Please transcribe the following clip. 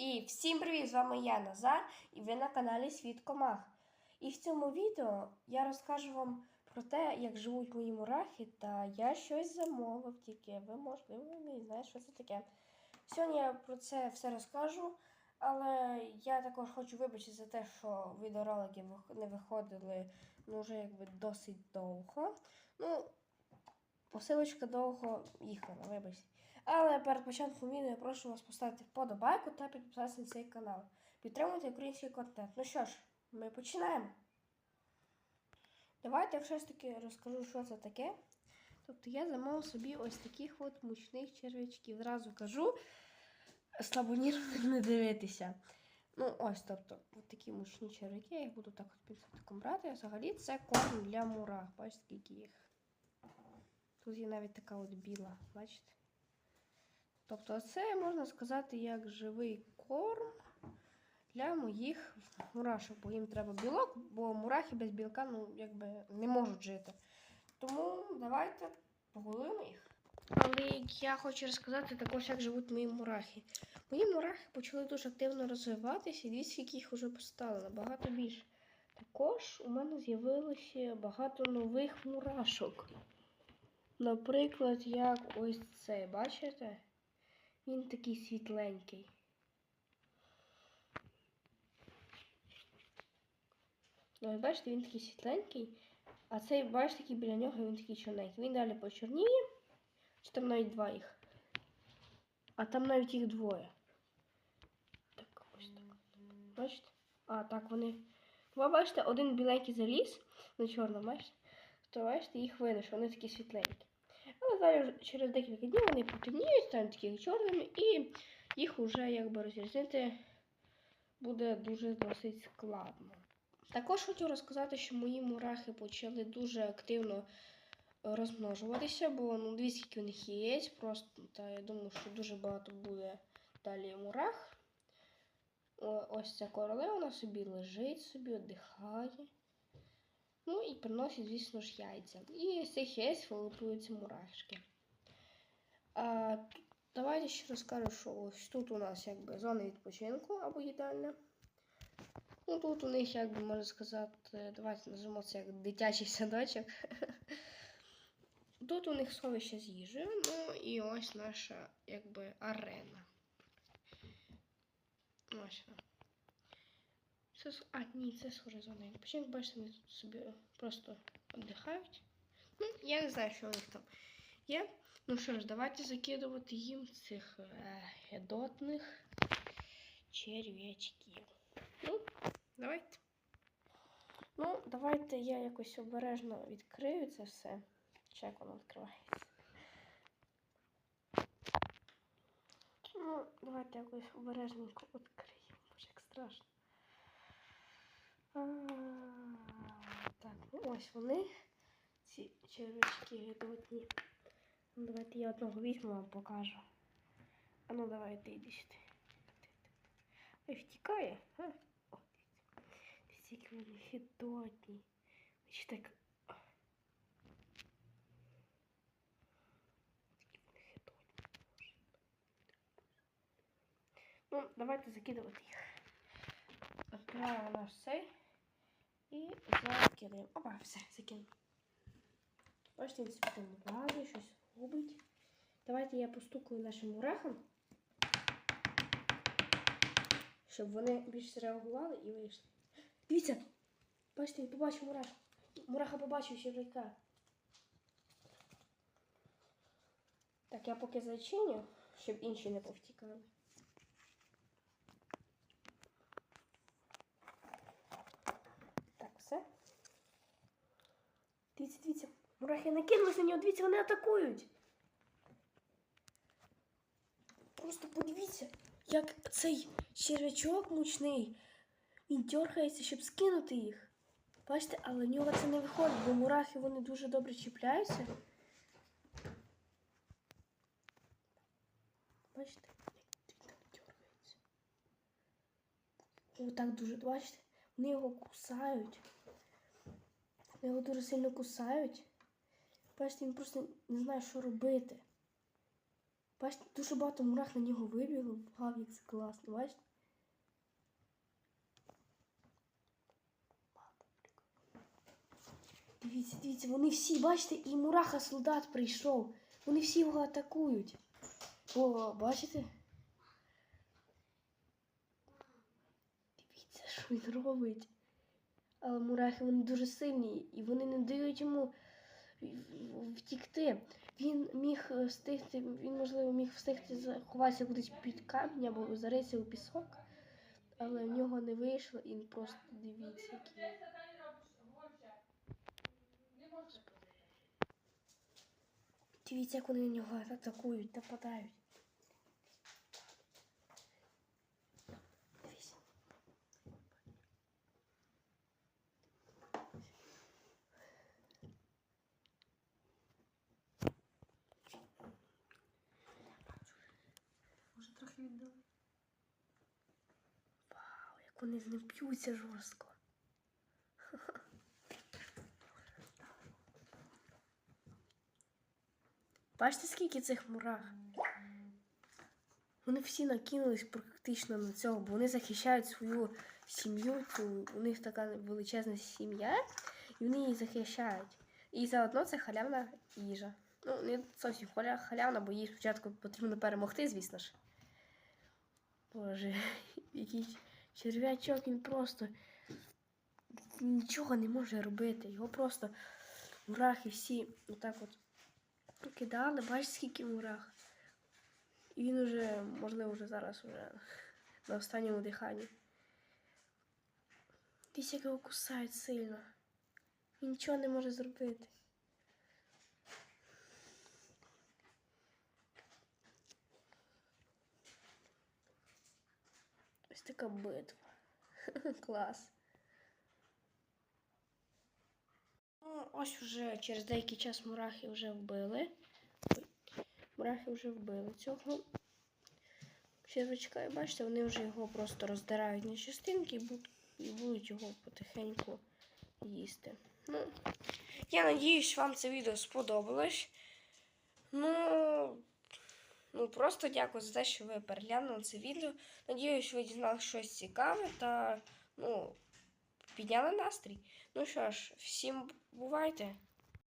І всім привіт! З вами я Назар, і ви на каналі Світ Комах. І в цьому відео я розкажу вам про те, як живуть мої мурахи, та я щось замовив, тільки ви, можливо, не знаєте, що це таке. Сьогодні я про це все розкажу, але я також хочу вибачити за те, що відеоролики не виходили ну, вже якби досить довго. Ну, посилочка довго їхала, вибачте. Але перед початком відео я прошу вас поставити вподобайку та підписатися на цей канал. Підтримуйте український контент. Ну що ж, ми починаємо. Давайте я все ж таки розкажу, що це таке. Тобто я замовив собі ось таких от мучних черв'ячків. Зразу кажу, слабонірно не дивитися. Ну, ось, тобто, от такі мучні черв'яки, я їх буду так от пінцетиком брати. Взагалі це корм для мурах. Бачите, скільки їх. Тут є навіть така от біла, бачите? Тобто це можна сказати як живий корм для моїх мурашок, бо їм треба білок, бо мурахи без білка ну, якби не можуть жити. Тому давайте погодуємо їх. Але я хочу розказати також, як живуть мої мурахи. Мої мурахи почали дуже активно розвиватися, і дивіться, скільки їх вже поставили, набагато більше. Також у мене з'явилося багато нових мурашок. Наприклад, як ось цей, бачите? Він такий світленький. Ну, бачите, він такий світленький, а цей, бачите, такий біля нього він такий чорненький. Він далі почорніє, чи там навіть два їх. А там навіть їх двоє. Так, ось так. Бачите? А, так вони. Ви бачите, один біленький заліз на чорному, бачите? То бачите, їх видно, що вони такі світленькі. Але вже через декілька днів вони потемніють, стануть такі чорними, і їх вже якби розрізнити буде дуже досить складно. Також хочу розказати, що мої мурахи почали дуже активно розмножуватися, бо ну, дивіться, скільки у них є просто та я думаю, що дуже багато буде далі мурах. Ось ця королева вона собі лежить, собі віддихає. Ну і приносить, звісно ж, яйця. І з цих яєць вилуплюються мурашки. А, давайте ще розкажу, що ось тут у нас якби зона відпочинку або їдальня. Ну тут у них, як би можна сказати, давайте назвемо це як дитячий садочок. Тут у них сховище з їжею, ну і ось наша якби арена. Ось. Це, а, ні, це схоже зона відпочинку. Бачите, вони тут собі просто віддихають. Ну, я не знаю, що у них там є. Ну що ж, давайте закидувати їм цих е, гедотних черв'ячків. Ну, давайте. Ну, давайте я якось обережно відкрию це все. Чи як воно відкривається. Ну, давайте якось обережненько відкриємо. Боже, як страшно. А, Так, ну ось вони. Ці червячки гидотні. Ну, давайте я одного візьму вам покажу. А ну давайте йди сюди. Втікає. А? Дивіться, які вони гидотні. Чи так. Ну, давайте закидувати їх. Відкриваємо наш цей. І закидаємо. Опа, все, закинув. Бачите, він собі там лазить, щось робить. Давайте я постукаю нашим мурахам, щоб вони більш зреагували і вийшли. Дивіться! Бачите, він побачив мураху. Мураха побачив черв'яка. Так, я поки зачиню, щоб інші не повтікали. Так, все. Дивіться, дивіться. Мурахи накинулись на нього, дивіться, вони атакують. Просто подивіться, як цей червячок мучний. Він дергається, щоб скинути їх. Бачите, але в нього це не виходить, бо мурахи вони дуже добре чіпляються. Бачите, як він дергається. Отак дуже, бачите, вони його кусають. Його дуже сильно кусають. Бачите, він просто не знає, що робити. Бачите, дуже багато мурах на нього вибігло. Вау, як це класно, бачите? Дивіться, дивіться, вони всі, бачите, і мураха солдат прийшов. Вони всі його атакують. О, бачите? Дивіться, що він робить. Але мурахи вони дуже сильні, і вони не дають йому втікти. Він міг е, встигти, він, можливо, міг встигти заховатися кудись під камінь або заритися у пісок, але в нього не вийшло, і просто дивіться, який. Дивіться, як вони на нього атакують, нападають. Дивіться. Може трохи віддали. Вау, як вони з ним б'ються жорстко. Бачите, скільки цих мурах? Вони всі накинулись практично на цього, бо вони захищають свою сім'ю. У них така величезна сім'я, і вони її захищають. І заодно це халявна їжа. Ну, не зовсім халявна, бо їй спочатку потрібно перемогти, звісно ж. Боже, який черв'ячок, він просто нічого не може робити. Його просто мурахи всі отак от кидали. Бачиш, скільки мурах. І він уже, можливо, вже зараз уже на останньому диханні. Десь як його кусають сильно. Він нічого не може зробити. Ось така битва. Клас. Ну, ось вже через деякий час мурахи вже вбили. Мурахи вже вбили цього червячка. І бачите, вони вже його просто роздирають на частинки і будуть, його потихеньку їсти. Ну, я надіюсь, вам це відео сподобалось. Ну, ну просто дякую за те, що ви переглянули це відео. Надіюсь, ви дізналися щось цікаве та ну, підняли настрій. Ну що ж, всім бувайте!